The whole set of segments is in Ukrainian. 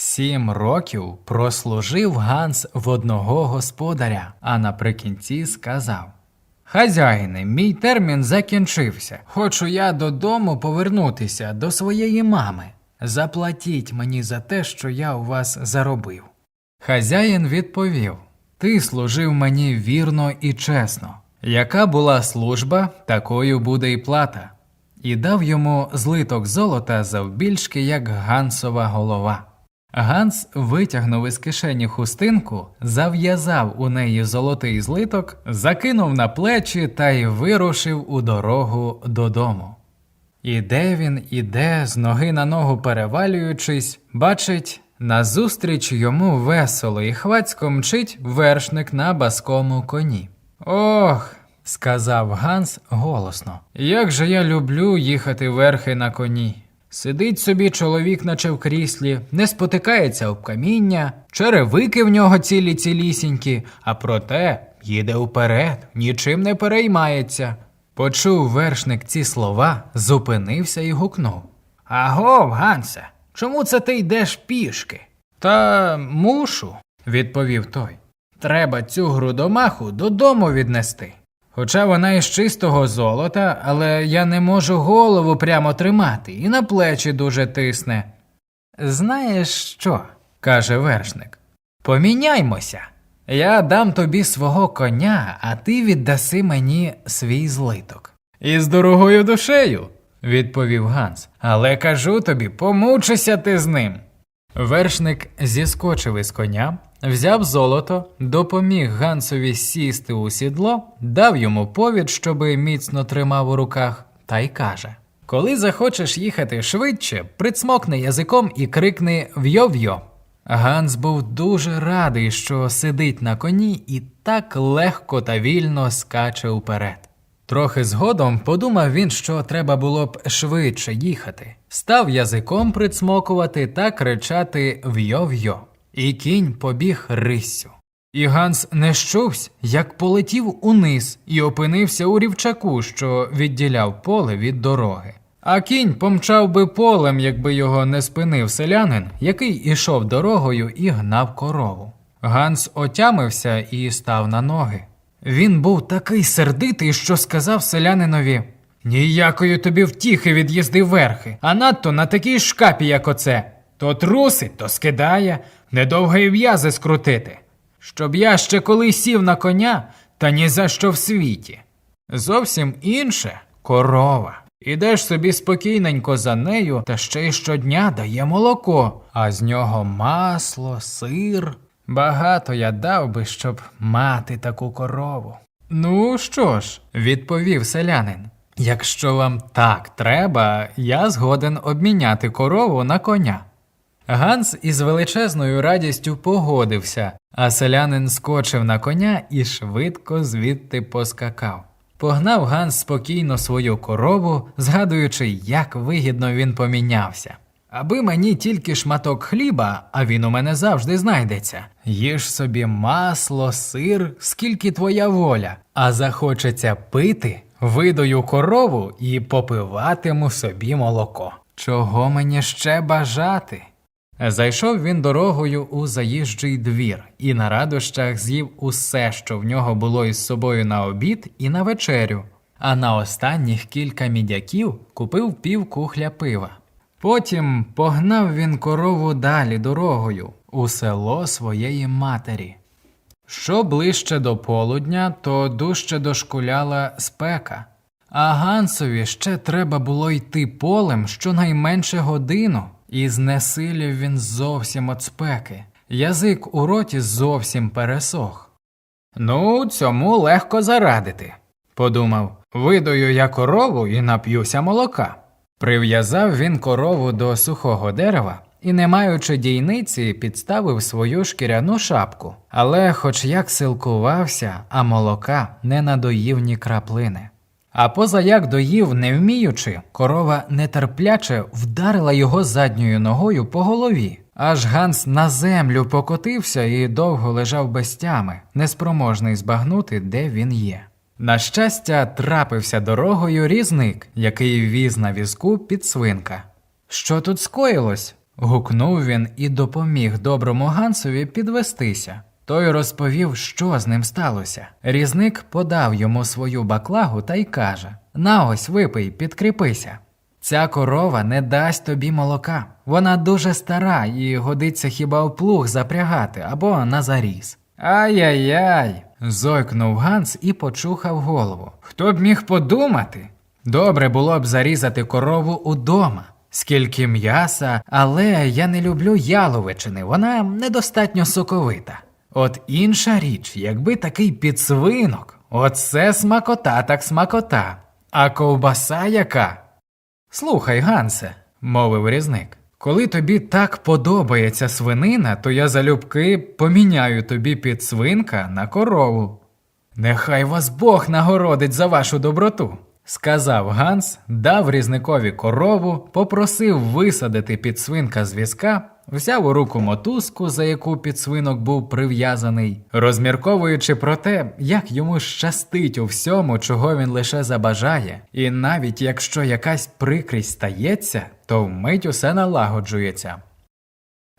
Сім років прослужив Ганс в одного господаря, а наприкінці сказав: Хазяїне, мій термін закінчився. Хочу я додому повернутися до своєї мами. Заплатіть мені за те, що я у вас заробив. Хазяїн відповів: Ти служив мені вірно і чесно. Яка була служба, такою буде і плата. І дав йому злиток золота завбільшки, як гансова голова. Ганс витягнув із кишені хустинку, зав'язав у неї золотий злиток, закинув на плечі та й вирушив у дорогу додому. Іде він, іде, з ноги на ногу перевалюючись, бачить, назустріч йому весело і хвацько мчить вершник на баскому коні. Ох, сказав Ганс голосно, як же я люблю їхати верхи на коні. Сидить собі чоловік, наче в кріслі, не спотикається об каміння, черевики в нього цілі цілісінькі, а проте їде вперед, нічим не переймається. Почув вершник ці слова, зупинився і гукнув. Агов, Гансе, чому це ти йдеш пішки? Та мушу, відповів той. Треба цю грудомаху додому віднести. Хоча вона із чистого золота, але я не можу голову прямо тримати і на плечі дуже тисне. Знаєш що? каже вершник. Поміняймося. Я дам тобі свого коня, а ти віддаси мені свій злиток. Із дорогою душею, відповів Ганс. Але кажу тобі, помучися ти з ним. Вершник зіскочив із коня, взяв золото, допоміг Гансові сісти у сідло, дав йому повід, щоби міцно тримав у руках, та й каже: Коли захочеш їхати швидше, прицмокни язиком і крикни вйо-вйо. Ганс був дуже радий, що сидить на коні і так легко та вільно скаче уперед. Трохи згодом подумав він, що треба було б швидше їхати. Став язиком прицмокувати та кричати вйо-вйо. І кінь побіг риссю. І Ганс не щувсь, як полетів униз і опинився у рівчаку, що відділяв поле від дороги. А кінь помчав би полем, якби його не спинив селянин, який ішов дорогою і гнав корову. Ганс отямився і став на ноги. Він був такий сердитий, що сказав селянинові Ніякої тобі втіхи від їзди верхи, а надто на такій шкапі, як оце. То трусить, то скидає, недовго і в'язи скрутити. Щоб я ще коли сів на коня, та ні за що в світі. Зовсім інше корова. Ідеш собі спокійненько за нею, та ще й щодня дає молоко, а з нього масло, сир. Багато я дав би, щоб мати таку корову. Ну що ж, відповів селянин. Якщо вам так треба, я згоден обміняти корову на коня. Ганс із величезною радістю погодився, а селянин скочив на коня і швидко звідти поскакав. Погнав Ганс спокійно свою корову, згадуючи, як вигідно він помінявся. Аби мені тільки шматок хліба, а він у мене завжди знайдеться. Їж собі масло, сир, скільки твоя воля, а захочеться пити, видаю корову і попиватиму собі молоко. Чого мені ще бажати? Зайшов він дорогою у заїжджий двір і на радощах з'їв усе, що в нього було із собою на обід і на вечерю, а на останніх кілька мідяків купив пів кухля пива. Потім погнав він корову далі дорогою у село своєї матері. Що ближче до полудня, то дужче дошкуляла спека, а Гансові ще треба було йти полем щонайменше годину, і знесилів він зовсім от спеки. Язик у роті зовсім пересох. Ну, цьому легко зарадити, подумав. Видаю я корову і нап'юся молока. Прив'язав він корову до сухого дерева і, не маючи дійниці, підставив свою шкіряну шапку, але, хоч як силкувався, а молока не надоїв ні краплини. А поза як доїв, не вміючи, корова нетерпляче вдарила його задньою ногою по голові. Аж Ганс на землю покотився і довго лежав без тями, неспроможний збагнути, де він є. На щастя, трапився дорогою різник, який віз на візку підсвинка. Що тут скоїлось? Гукнув він і допоміг доброму Гансові підвестися. Той розповів, що з ним сталося. Різник подав йому свою баклагу та й каже: На ось випий, підкріпися. Ця корова не дасть тобі молока. Вона дуже стара і годиться хіба в плуг запрягати або на заріз. Ай-яй-яй. зойкнув Ганс і почухав голову. Хто б міг подумати? Добре було б зарізати корову удома. Скільки м'яса, але я не люблю яловичини, вона недостатньо соковита. От інша річ, якби такий підсвинок, оце смакота так смакота, а ковбаса яка. Слухай, Гансе, мовив різник, коли тобі так подобається свинина, то я залюбки поміняю тобі підсвинка на корову. Нехай вас Бог нагородить за вашу доброту, сказав Ганс, дав різникові корову, попросив висадити підсвинка з візка, взяв у руку мотузку, за яку підсвинок був прив'язаний, розмірковуючи про те, як йому щастить у всьому, чого він лише забажає, і навіть якщо якась прикрість стається, то вмить усе налагоджується.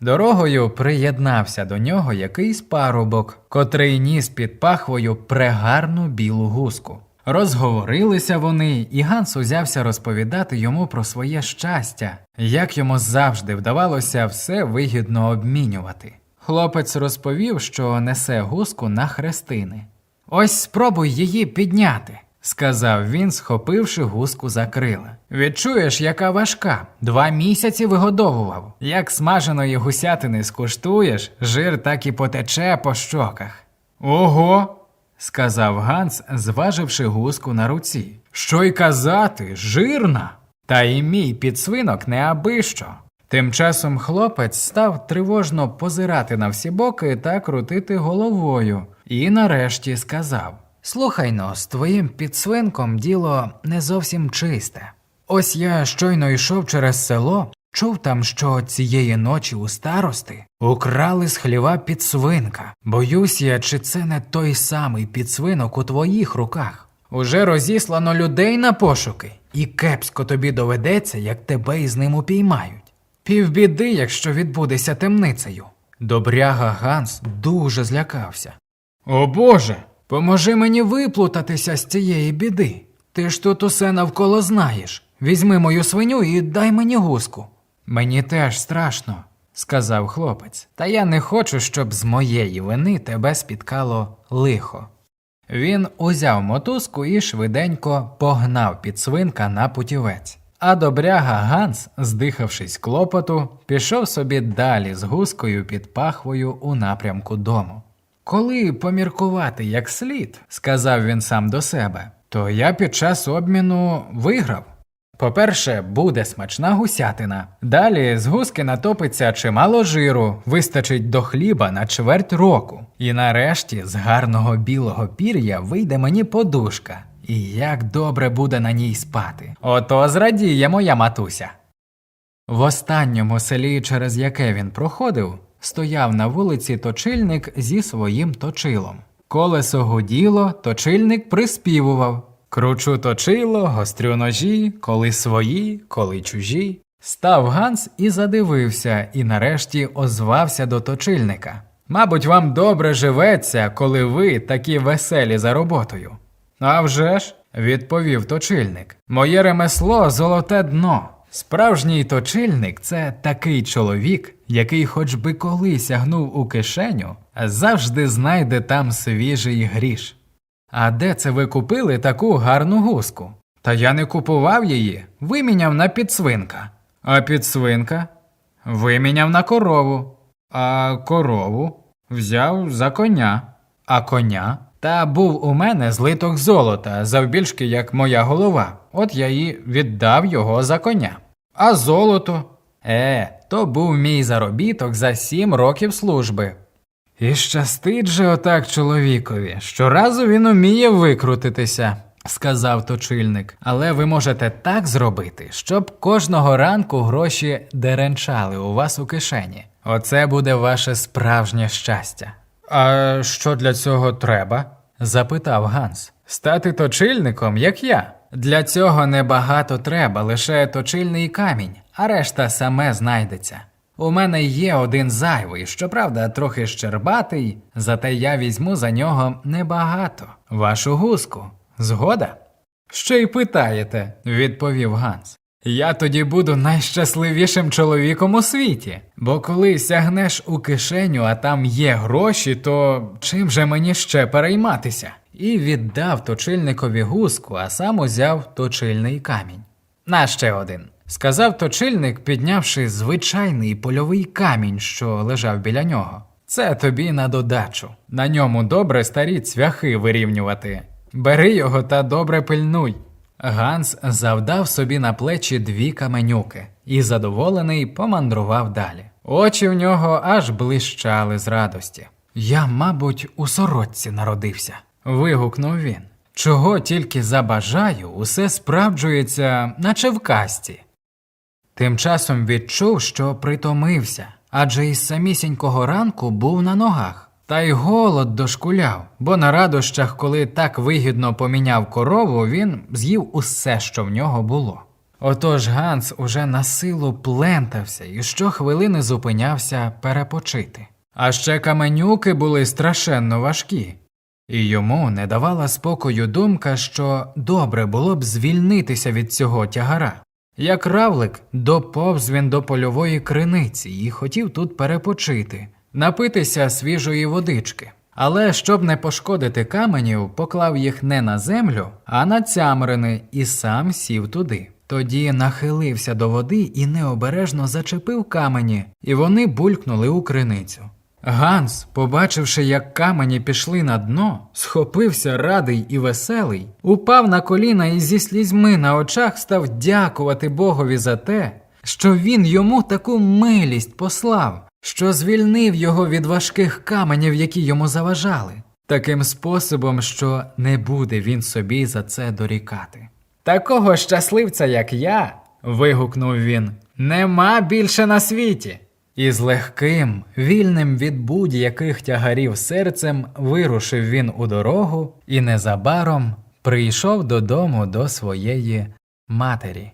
Дорогою приєднався до нього якийсь парубок, котрий ніс під пахвою прегарну білу гуску. Розговорилися вони, і Ганс узявся розповідати йому про своє щастя, як йому завжди вдавалося все вигідно обмінювати. Хлопець розповів, що несе гуску на хрестини. Ось спробуй її підняти, сказав він, схопивши гуску за крила. Відчуєш, яка важка. Два місяці вигодовував. Як смаженої гусятини скуштуєш, жир так і потече по щоках. Ого. Сказав Ганс, зваживши гуску на руці. Що й казати, жирна. Та й мій підсвинок не аби. Тим часом хлопець став тривожно позирати на всі боки та крутити головою, і нарешті сказав: Слухай но, з твоїм підсвинком діло не зовсім чисте. Ось я щойно йшов через село, чув там, що цієї ночі у старости украли з хліва підсвинка. Боюсь я, чи це не той самий підсвинок у твоїх руках. Уже розіслано людей на пошуки, і кепсько тобі доведеться, як тебе із ним упіймають. Півбіди, якщо відбудеться темницею. Добряга Ганс дуже злякався. О Боже, поможи мені виплутатися з цієї біди. Ти ж тут усе навколо знаєш. Візьми мою свиню і дай мені гуску. Мені теж страшно, сказав хлопець, та я не хочу, щоб з моєї вини тебе спіткало лихо. Він узяв мотузку і швиденько погнав підсвинка на путівець. А добряга Ганс, здихавшись клопоту, пішов собі далі з гускою під пахвою у напрямку дому. Коли поміркувати як слід, сказав він сам до себе, то я під час обміну виграв. По-перше, буде смачна гусятина. Далі з гуски натопиться чимало жиру, вистачить до хліба на чверть року. І нарешті з гарного білого пір'я вийде мені подушка. І як добре буде на ній спати. Ото зрадіє моя матуся. В останньому селі, через яке він проходив, стояв на вулиці точильник зі своїм точилом. Колесо гуділо, точильник приспівував. Кручу точило, гострю ножі, коли свої, коли чужі. Став Ганс і задивився, і нарешті озвався до точильника. Мабуть, вам добре живеться, коли ви такі веселі за роботою. «А вже ж», – відповів точильник. Моє ремесло золоте дно. Справжній точильник це такий чоловік, який, хоч би коли сягнув у кишеню, завжди знайде там свіжий гріш. А де це ви купили таку гарну гуску? Та я не купував її, виміняв на підсвинка. А підсвинка? Виміняв на корову. А корову взяв за коня. А коня? Та був у мене злиток золота, завбільшки як моя голова. От я і віддав його за коня. А золото? Е, то був мій заробіток за сім років служби. І щастить же отак чоловікові. Щоразу він уміє викрутитися, сказав точильник. Але ви можете так зробити, щоб кожного ранку гроші деренчали у вас у кишені. Оце буде ваше справжнє щастя. А що для цього треба? запитав Ганс. Стати точильником, як я. Для цього небагато треба, лише точильний камінь, а решта саме знайдеться. У мене є один зайвий, щоправда, трохи щербатий, зате я візьму за нього небагато. Вашу гуску. Згода? Ще й питаєте, відповів Ганс. Я тоді буду найщасливішим чоловіком у світі, бо коли сягнеш у кишеню, а там є гроші, то чим же мені ще перейматися? І віддав точильникові гуску, а сам узяв точильний камінь. На ще один. Сказав точильник, піднявши звичайний польовий камінь, що лежав біля нього. Це тобі на додачу. На ньому добре старі цвяхи вирівнювати. Бери його та добре пильнуй. Ганс завдав собі на плечі дві каменюки і, задоволений, помандрував далі. Очі в нього аж блищали з радості. Я, мабуть, у сорочці народився. вигукнув він. Чого тільки забажаю, усе справджується, наче в касті. Тим часом відчув, що притомився, адже із самісінького ранку був на ногах. Та й голод дошкуляв, бо на радощах, коли так вигідно поміняв корову, він з'їв усе, що в нього було. Отож Ганс уже на силу плентався і щохвилини зупинявся перепочити. А ще каменюки були страшенно важкі, і йому не давала спокою думка, що добре було б звільнитися від цього тягара. Як равлик, доповз він до польової криниці і хотів тут перепочити, напитися свіжої водички. Але щоб не пошкодити каменів, поклав їх не на землю, а на цямрини і сам сів туди. Тоді нахилився до води і необережно зачепив камені, і вони булькнули у криницю. Ганс, побачивши, як камені пішли на дно, схопився радий і веселий, упав на коліна і зі слізьми на очах став дякувати Богові за те, що він йому таку милість послав, що звільнив його від важких каменів, які йому заважали, таким способом, що не буде він собі за це дорікати. Такого щасливця, як я, вигукнув він, нема більше на світі. І з легким, вільним від будь-яких тягарів серцем вирушив він у дорогу і незабаром прийшов додому до своєї матері.